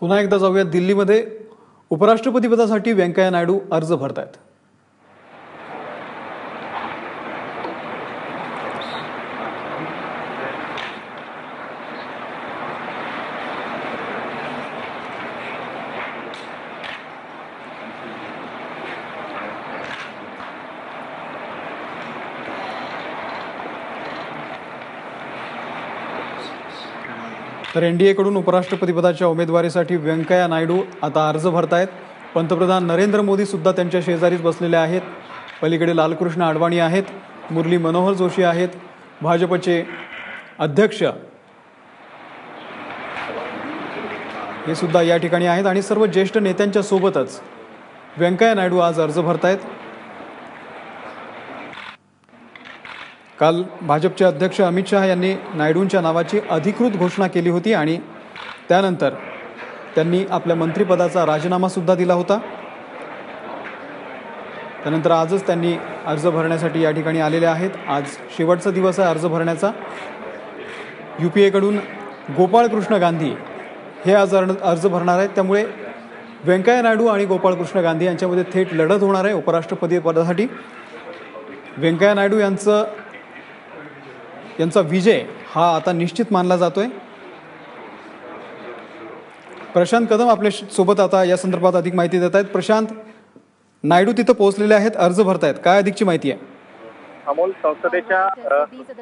पुन्हा एकदा जाऊया दिल्लीमध्ये. उपराष्ट्रपतीपदासाठी व्यंकय्या नायडू अर्ज भरतायत. तर एन डी एकडून उपराष्ट्रपतीपदाच्या उमेदवारीसाठी व्यंकय्या नायडू आता अर्ज भरतायत. पंतप्रधान नरेंद्र मोदी सुद्धा त्यांच्या शेजारीच बसलेले आहेत. पलीकडे लालकृष्ण अडवाणी आहेत. मुरली मनोहर जोशी आहेत. भाजपचे अध्यक्ष हे सुद्धा या ठिकाणी आहेत आणि सर्व ज्येष्ठ नेत्यांच्या सोबतच व्यंकय्या नायडू आज अर्ज भरतायत. काल भाजपचे अध्यक्ष अमित शहा यांनी नायडूंच्या नावाची अधिकृत घोषणा केली होती आणि त्यानंतर त्यांनी आपल्या मंत्रिपदाचा राजीनामा सुद्धा दिला होता. त्यानंतर आजच त्यांनी अर्ज भरण्यासाठी या ठिकाणी आलेले आहेत. आज शेवटचा दिवस आहे अर्ज भरण्याचा. यू पी एकडून गोपाळकृष्ण गांधी हे आज अर्ज अर्ज भरणार आहेत. त्यामुळे व्यंकय्या नायडू आणि गोपाळकृष्ण गांधी यांच्यामध्ये थेट लढत होणार आहे उपराष्ट्रपती पदासाठी. व्यंकय्या नायडू यांचं यांचा विजय हा आता निश्चित मानला जातोय. प्रशांत कदम आपल्यासोबत आता या संदर्भात अधिक माहिती देत आहेत. प्रशांत नायडू तिथं पोहोचलेले आहेत अर्ज भरतायत. काय अधिकची माहिती आहे? अमोल संसदेच्या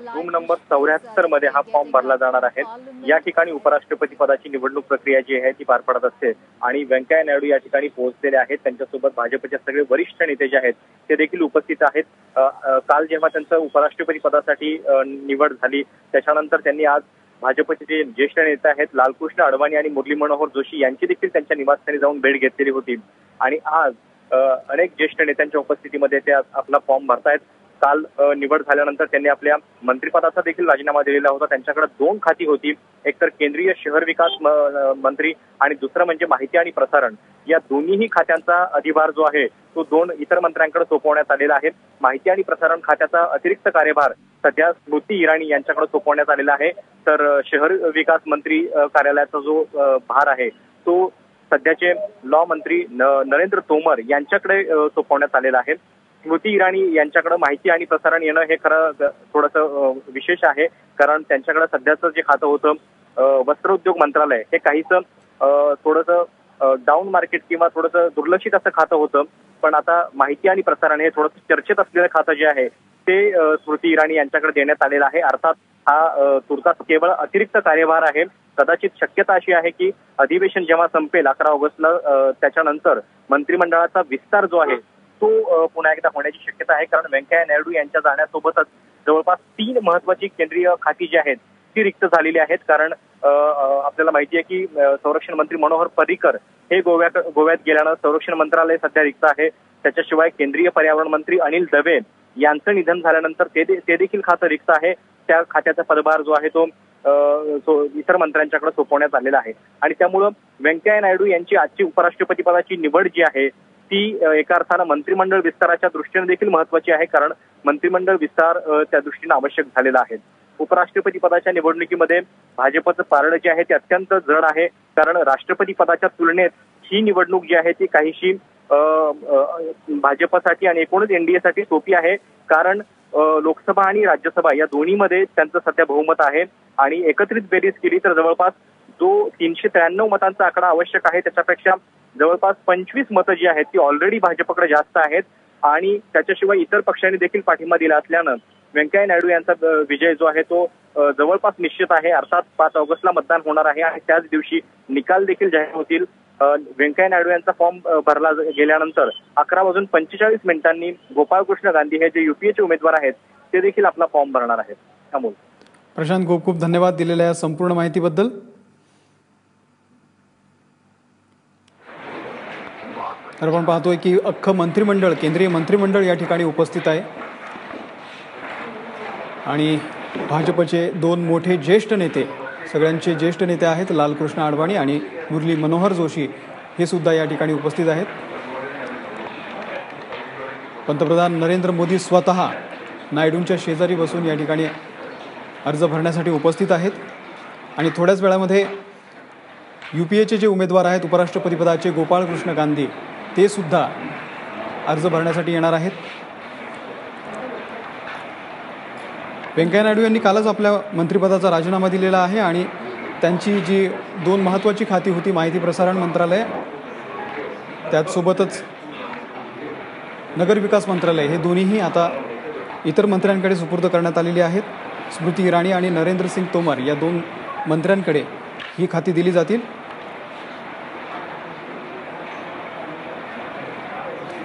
रूम नंबर चौऱ्याहत्तरमध्ये हा फॉर्म भरला जाणार आहे. या ठिकाणी उपराष्ट्रपती पदाची निवडणूक प्रक्रिया जी आहे ती पार पडत असते. आणि व्यंकय्या नायडू या ठिकाणी पोहोचलेले आहेत. त्यांच्यासोबत भाजपचे सगळे वरिष्ठ नेते जे आहेत ते देखील उपस्थित आहेत. काल जेव्हा त्यांचं उपराष्ट्रपती पदासाठी निवड झाली त्याच्यानंतर त्यांनी आज भाजपचे जे ज्येष्ठ नेते आहेत लालकृष्ण अडवाणी आणि मुरली मनोहर जोशी यांची देखील त्यांच्या निवासस्थानी जाऊन भेट घेतलेली होती. आणि आज अनेक ज्येष्ठ नेत्यांच्या उपस्थितीमध्ये ते आज आपला फॉर्म भरतायत. काल निवड झाल्यानंतर त्यांनी आपल्या मंत्रिपदाचा देखील राजीनामा दिलेला होता. त्यांच्याकडे दोन खाती होती. एक तर केंद्रीय शहर विकास म- मंत्री आणि दुसरं म्हणजे माहिती आणि प्रसारण. या दोन्हीही खात्यांचा अधिभार जो आहे तो दोन इतर मंत्र्यांकडे सोपवण्यात आलेला आहे. माहिती आणि प्रसारण खात्याचा अतिरिक्त कार्यभार सध्या स्मृती इराणी यांच्याकडे सोपवण्यात आलेला आहे. तर शहर विकास मंत्री कार्यालयाचा जो भार आहे तो सध्याचे लॉ मंत्री न- नरेंद्र तोमर यांच्याकडे सोपवण्यात आलेला आहे. स्मृती इराणी यांच्याकडे माहिती आणि प्रसारण येणं हे खरं थोडंसं विशेष आहे. कारण त्यांच्याकडे सध्याचं जे खातं होतं वस्त्रोद्योग मंत्रालय हे काहीसं अ, थोडंसं डाऊन मार्केट किंवा थोडंसं दुर्लक्षित असं खातं होतं. पण आता माहिती आणि प्रसारण हे थोडंसं चर्चेत असलेलं खातं जे आहे ते स्मृती इराणी यांच्याकडे देण्यात आलेलं आहे. अर्थात हा तुर्तास केवळ अतिरिक्त कार्यभार आहे. कदाचित शक्यता अशी आहे की अधिवेशन जेव्हा संपेल अकरा ऑगस्टला त्याच्यानंतर मंत्रिमंडळाचा विस्तार जो आहे तो पुन्हा एकदा होण्याची शक्यता आहे. कारण व्यंकय्या नायडू यांच्या जाण्यासोबतच जवळपास तीन महत्वाची केंद्रीय खाती जी आहेत ती रिक्त झालेली आहेत. कारण आपल्याला माहिती आहे की संरक्षण मंत्री मनोहर पर्रिकर हे गोव्यात गोव्यात गेल्यानं संरक्षण मंत्रालय सध्या रिक्त आहे. त्याच्याशिवाय केंद्रीय पर्यावरण मंत्री अनिल दवे यांचं निधन झाल्यानंतर ते ते देखील खातं रिक्त आहे. त्या खात्याचा पदभार जो आहे तो तो इतर मंत्र्यांच्याकडे सोपवण्यात आलेला आहे. आणि त्यामुळं व्यंकय्या नायडू यांची आजची उपराष्ट्रपती पदाची निवड जी आहे ती एका अर्थानं मंत्रिमंडळ विस्ताराच्या दृष्टीने देखील महत्वाची आहे कारण मंत्रिमंडळ विस्तार त्या दृष्टीने आवश्यक झालेला आहे. उपराष्ट्रपती पदाच्या निवडणुकीमध्ये भाजपचं पारडं जे आहे ते अत्यंत जड आहे कारण राष्ट्रपती पदाच्या तुलनेत ही निवडणूक जी आहे ती काहीशी भाजपसाठी आणि एकूणच एनडीएसाठी सोपी आहे कारण लोकसभा आणि राज्यसभा या दोन्हीमध्ये त्यांचं सध्या बहुमत आहे आणि एकत्रित बेरीज केली तर जवळपास जो तीनशे त्र्याण्णव मतांचा आकडा आवश्यक आहे. त्याच्यापेक्षा जवळपास पंचवीस मतं जी आहेत ती ऑलरेडी भाजपकडे जास्त आहेत आणि त्याच्याशिवाय इतर पक्षांनी देखील पाठिंबा दिला असल्यानं व्यंकय्या नायडू यांचा विजय जो आहे तो जवळपास निश्चित आहे. अर्थात पाच ऑगस्टला मतदान होणार आहे आणि त्याच दिवशी निकाल देखील जाहीर होतील. व्यंकय्या नायडू यांचा फॉर्म भरला गेल्यानंतर अकरा वाजून पंचेचाळीस मिनिटांनी गोपाळकृष्ण गांधी हे जे युपीएचे उमेदवार आहेत ते देखील आपला फॉर्म भरणार आहेत. अमोल. प्रशांत खूप खूप धन्यवाद दिलेल्या या संपूर्ण माहितीबद्दल. तर आपण पाहतोय की अख्खं मंत्रिमंडळ केंद्रीय मंत्रिमंडळ या ठिकाणी उपस्थित आहे. आणि भाजपचे दोन मोठे ज्येष्ठ नेते सगळ्यांचे ज्येष्ठ नेते आहेत लालकृष्ण अडवाणी आणि मुरली मनोहर जोशी हे सुद्धा या ठिकाणी उपस्थित आहेत. पंतप्रधान नरेंद्र मोदी स्वतः नायडूंच्या शेजारी बसून या ठिकाणी अर्ज भरण्यासाठी उपस्थित आहेत. आणि थोड्याच वेळामध्ये यू पी एचे जे उमेदवार आहेत उपराष्ट्रपतीपदाचे गोपाळकृष्ण गांधी ते सुद्धा अर्ज भरण्यासाठी येणार आहेत. व्यंकय्या नायडू यांनी कालच आपल्या मंत्रिपदाचा राजीनामा दिलेला आहे आणि त्यांची जी दोन महत्त्वाची खाती होती माहिती प्रसारण मंत्रालय त्याचसोबतच नगरविकास मंत्रालय हे दोन्हीही आता इतर मंत्र्यांकडे सुपूर्द करण्यात आलेली आहेत. स्मृती इराणी आणि नरेंद्र सिंग तोमर या दोन मंत्र्यांकडे ही खाती दिली जातील.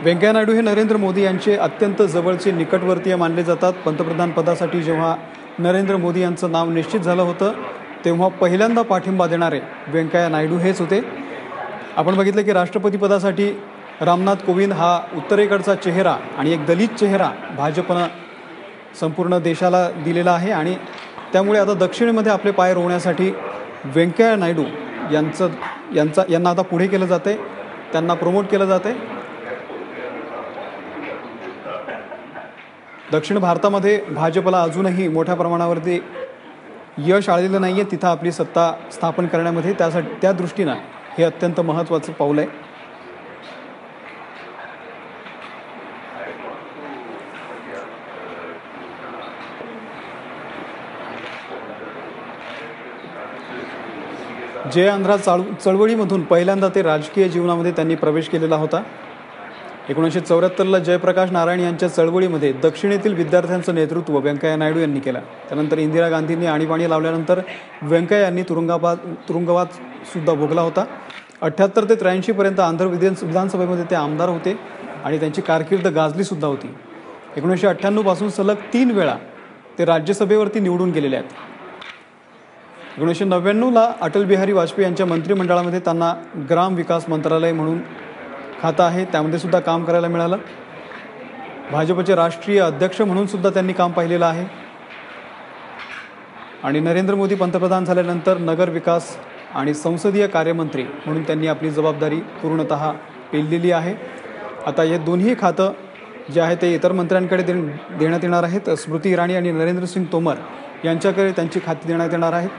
व्यंकय्या नायडू हे नरेंद्र मोदी यांचे अत्यंत जवळचे निकटवर्तीय मानले जातात. पंतप्रधान पदासाठी जेव्हा नरेंद्र मोदी यांचं नाव निश्चित झालं होतं तेव्हा पहिल्यांदा पाठिंबा देणारे व्यंकय्या नायडू हेच होते. आपण बघितलं की राष्ट्रपती पदासाठी रामनाथ कोविंद हा उत्तरेकडचा चेहरा आणि एक दलित चेहरा भाजपनं संपूर्ण देशाला दिलेला आहे आणि त्यामुळे आता दक्षिणेमध्ये आपले पाय रोवण्यासाठी व्यंकय्या नायडू यांचं यांचा यांना आता पुढे केलं जातं आहे त्यांना प्रमोट केलं जाते दक्षिण भारतामध्ये भाजपला अजूनही मोठ्या प्रमाणावरती यश आलेलं नाही आहे तिथं आपली सत्ता स्थापन करण्यामध्ये त्यासाठी त्या दृष्टीनं हे अत्यंत महत्त्वाचं पाऊल आहे. जय आंध्रा चाळ चळवळीमधून पहिल्यांदा ते राजकीय जीवनामध्ये त्यांनी प्रवेश केलेला होता. एकोणीसशे चौऱ्याहत्तरला जयप्रकाश नारायण यांच्या चळवळीमध्ये दक्षिणेतील विद्यार्थ्यांचं नेतृत्व व्यंकय्या नायडू यांनी केलं. त्यानंतर इंदिरा गांधींनी आणीबाणी लावल्यानंतर व्यंकय्या यांनी तुरुंगाबाद तुरुंगवाद सुद्धा भोगला होता. अठ्ठ्याहत्तर ते त्र्याऐंशीपर्यंत आंध्र विधान विधानसभेमध्ये ते आमदार होते आणि त्यांची कारकीर्द गाजलीसुद्धा होती. एकोणीसशे अठ्ठ्याण्णवपासून सलग तीन वेळा ते राज्यसभेवरती निवडून गेलेले आहेत. एकोणीसशे नव्याण्णवला अटल बिहारी वाजपेयी यांच्या मंत्रिमंडळामध्ये त्यांना ग्राम विकास मंत्रालय म्हणून खातं आहे त्यामध्ये सुद्धा काम करायला मिळालं. भाजपचे राष्ट्रीय अध्यक्ष म्हणून सुद्धा त्यांनी काम पाहिलेलं आहे. आणि नरेंद्र मोदी पंतप्रधान झाल्यानंतर नगर विकास आणि संसदीय कार्यमंत्री म्हणून त्यांनी आपली जबाबदारी पूर्णत पेललेली आहे. आता हे दोन्ही खातं जे आहे ते इतर मंत्र्यांकडे दे देण्यात येणार आहेत. स्मृती इराणी आणि नरेंद्र सिंग तोमर यांच्याकडे त्यांची खाती देण्यात येणार आहेत.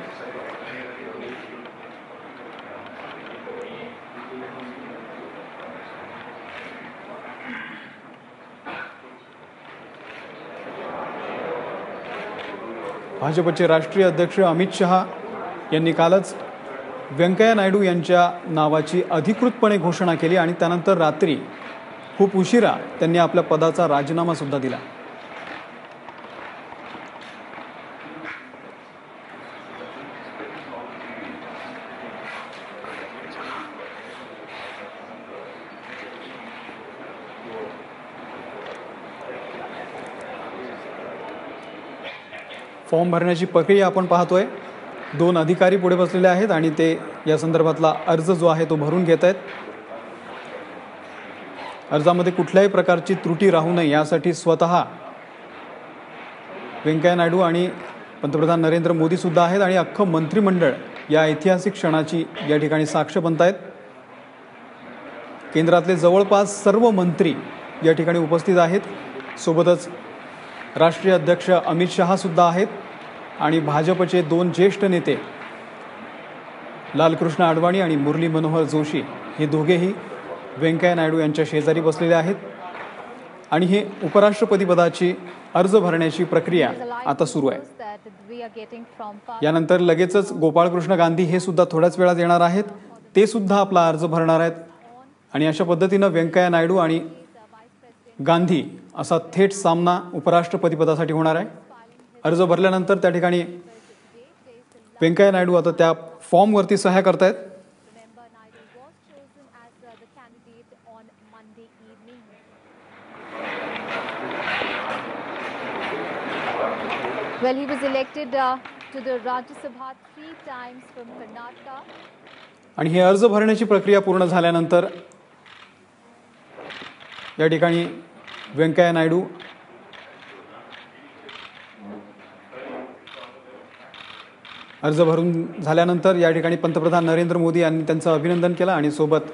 भाजपचे राष्ट्रीय अध्यक्ष अमित शहा यांनी कालच व्यंकय्या नायडू यांच्या नावाची अधिकृतपणे घोषणा केली आणि त्यानंतर रात्री खूप उशिरा त्यांनी आपल्या पदाचा राजीनामासुद्धा दिला. फॉर्म भरण्याची प्रक्रिया आपण पाहतोय. दोन अधिकारी पुढे बसलेले आहेत आणि ते या संदर्भातला अर्ज जो आहे तो भरून घेत आहेत. अर्जामध्ये कुठल्याही प्रकारची त्रुटी राहू नये यासाठी स्वतः व्यंकय्या नायडू आणि पंतप्रधान नरेंद्र मोदी सुद्धा आहेत आणि अख्खं मंत्रिमंडळ या ऐतिहासिक क्षणाची या ठिकाणी साक्ष बनत आहेत. केंद्रातले जवळपास सर्व मंत्री या ठिकाणी उपस्थित आहेत. सोबतच राष्ट्रीय अध्यक्ष अमित शहासुद्धा आहेत आणि भाजपचे दोन ज्येष्ठ नेते लालकृष्ण अडवाणी आणि मुरली मनोहर जोशी हे दोघेही व्यंकय्या नायडू यांच्या शेजारी बसलेले आहेत. आणि हे उपराष्ट्रपती पदाची अर्ज भरण्याची प्रक्रिया आता सुरू आहे. यानंतर लगेचच गोपाळकृष्ण गांधी हे सुद्धा थोड्याच वेळात येणार आहेत. ते सुद्धा आपला अर्ज भरणार आहेत. आणि अशा पद्धतीनं व्यंकय्या नायडू आणि गांधी असा थेट सामना उपराष्ट्रपती पदासाठी होणार आहे अर्ज भरल्यानंतर त्या ठिकाणी व्यंकय्या नायडू आता त्या फॉर्मवरती सह्या करतायत Well, he was elected uh, to the Rajya Sabha three times from Karnataka. आणि ही अर्ज भरण्याची प्रक्रिया पूर्ण झाल्यानंतर या ठिकाणी व्यंकय्या नायडू. अर्ज भरून झाल्यानंतर या ठिकाणी पंतप्रधान नरेंद्र मोदी यांनी त्यांचं अभिनंदन केलं आणि सोबत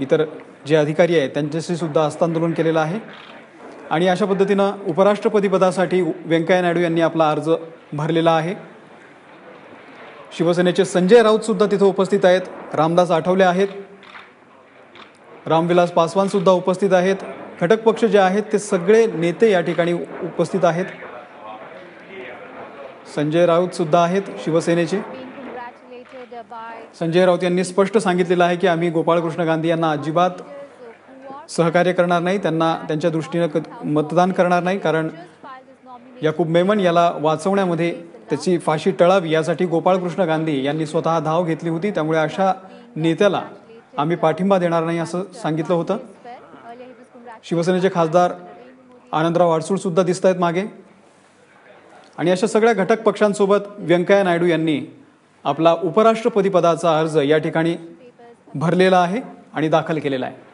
इतर जे अधिकारी आहेत त्यांच्याशी सुद्धा हस्तांदोलन केलेलं आहे. आणि अशा पद्धतीनं उपराष्ट्रपती पदासाठी व्यंकय्या नायडू यांनी आपला अर्ज भरलेला आहे. शिवसेनेचे संजय राऊत सुद्धा उपस्थित आहेत. रामदास आठवले आहेत. रामविलास पासवान सुद्धा उपस्थित आहेत. घटक पक्ष जे आहेत ते सगळे नेते या ठिकाणी उपस्थित आहेत. संजय राऊत सुद्धा आहेत शिवसेनेचे. संजय राऊत यांनी स्पष्ट सांगितलेलं आहे की आम्ही गोपाळकृष्ण गांधी यांना अजिबात सहकार्य करणार नाही त्यांना त्यांच्या दृष्टीनं क- मतदान करणार नाही कारण याकूब मेमन याला वाचवण्यामध्ये त्याची फाशी टळावी यासाठी गोपाळकृष्ण गांधी यांनी स्वतः धाव घेतली होती. त्यामुळे अशा नेत्याला आम्ही पाठिंबा देणार नाही असं सांगितलं होतं. शिवसेनेचे खासदार आनंदराव अडसूळ सुद्धा दिसत आहेत मागे. आणि अशा सगळ्या घटक पक्षांसोबत व्यंकय्या नायडू यांनी आपला उपराष्ट्रपती पदाचा अर्ज या ठिकाणी भरलेला आहे आणि दाखल केलेला आहे.